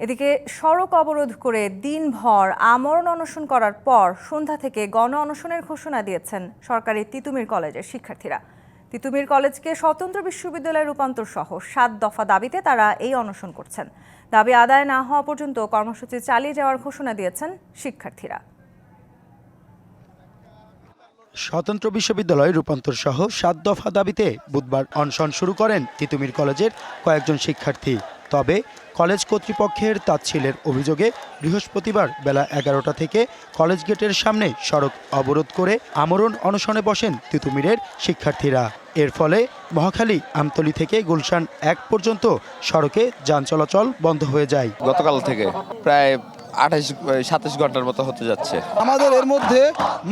এদিকে সড়ক অবরোধ করে দিনভর আমরণ অনশন করার পর সন্ধ্যা থেকে গণ অনশনের ঘোষণা দিয়েছেন সরকারি তিতুমির কলেজের শিক্ষার্থীরা। তিতুমির কলেজকে স্বতন্ত্র বিশ্ববিদ্যালয়ে রূপান্তর সহ সাত দফা দাবিতে তারা এই অনশন করছেন। দাবি আদায় না হওয়া পর্যন্ত কর্মসূচি চালিয়ে যাওয়ার ঘোষণা দিয়েছেন শিক্ষার্থীরা। স্বতন্ত্র বিশ্ববিদ্যালয় রূপান্তর সহ সাত দফা দাবিতে বুধবার অনশন শুরু করেন তিতুমির কলেজের কয়েকজন শিক্ষার্থী। তবে কলেজ কর্তৃপক্ষের তাচ্ছিলের অভিযোগে বৃহস্পতিবার বেলা এগারোটা থেকে কলেজ গেটের সামনে সড়ক অবরোধ করে আমরণ অনশনে বসেন তিতুমিরের শিক্ষার্থীরা। এর ফলে মহাখালী, আমতলি থেকে গুলশান এক পর্যন্ত সড়কে যান চলাচল বন্ধ হয়ে যায়। গতকাল থেকে প্রায় আঠাশ সাতাশ ঘণ্টার মতো হতে যাচ্ছে। আমাদের এর মধ্যে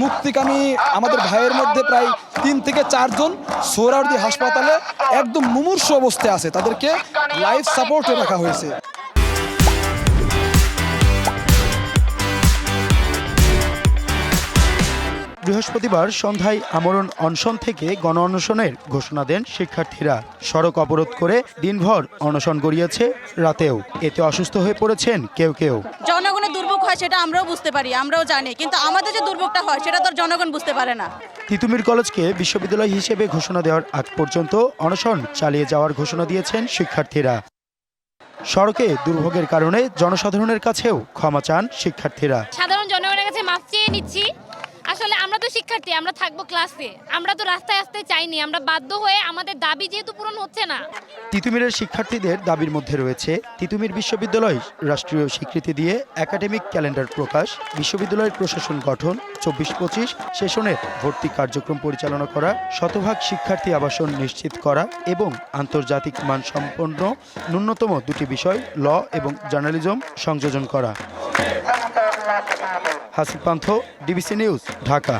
মুক্তিকামী আমাদের ভাইয়ের মধ্যে প্রায় তিন থেকে চারজন সোহরাওয়ার্দী হাসপাতালে একদম মুমূর্ষ অবস্থায় আছে। তাদেরকে লাইফ সাপোর্টে রাখা হয়েছে। বৃহস্পতিবার সন্ধ্যায় আমরণ অনশন থেকে গণ অনশনের ঘোষণা দেন শিক্ষার্থীরা। সড়ক অবরোধ করে দিনভর অনশন গড়িয়েছে রাতেও। এতে অসুস্থ হয়ে পড়েছেন কেউ কেউ। জনগণের দুর্ভোগ হয় সেটা আমরাও বুঝতে পারি আমরাও জানি। কিন্তু আমাদের যে দুর্ভোগটা হয় সেটা তো জনগণ বুঝতে পারে না। তিতুমির কলেজকে বিশ্ববিদ্যালয় হিসেবে ঘোষণা দেওয়ার আগ পর্যন্ত অনশন চালিয়ে যাওয়ার ঘোষণা দিয়েছেন শিক্ষার্থীরা। সড়কে দুর্ভোগের কারণে জনসাধারণের কাছেও ক্ষমা চান শিক্ষার্থীরা। সাধারণ জনগণের কাছে মাফ চেয়ে নিচ্ছি। আসলে আমরা তো শিক্ষার্থী, আমরা থাকব ক্লাসে আমরা তো রাস্তায় আসতে চাইনি, আমরা বাধ্য হয়ে আমাদের দাবি যেহেতু পূরণ হচ্ছে না। তিতুমিরের শিক্ষার্থীদের দাবির মধ্যে রয়েছে তিতুমির বিশ্ববিদ্যালয় রাষ্ট্রীয় স্বীকৃতি দিয়ে একাডেমিক ক্যালেন্ডার প্রকাশ, বিশ্ববিদ্যালয়ের প্রশাসন গঠন, চব্বিশ পঁচিশ সেশনের ভর্তি কার্যক্রম পরিচালনা করা, শতভাগ শিক্ষার্থী আবাসন নিশ্চিত করা এবং আন্তর্জাতিক মানসম্পন্ন ন্যূনতম দুটি বিষয়, ল এবং জার্নালিজম সংযোজন করা। Hasib Pantha DBC News Dhaka.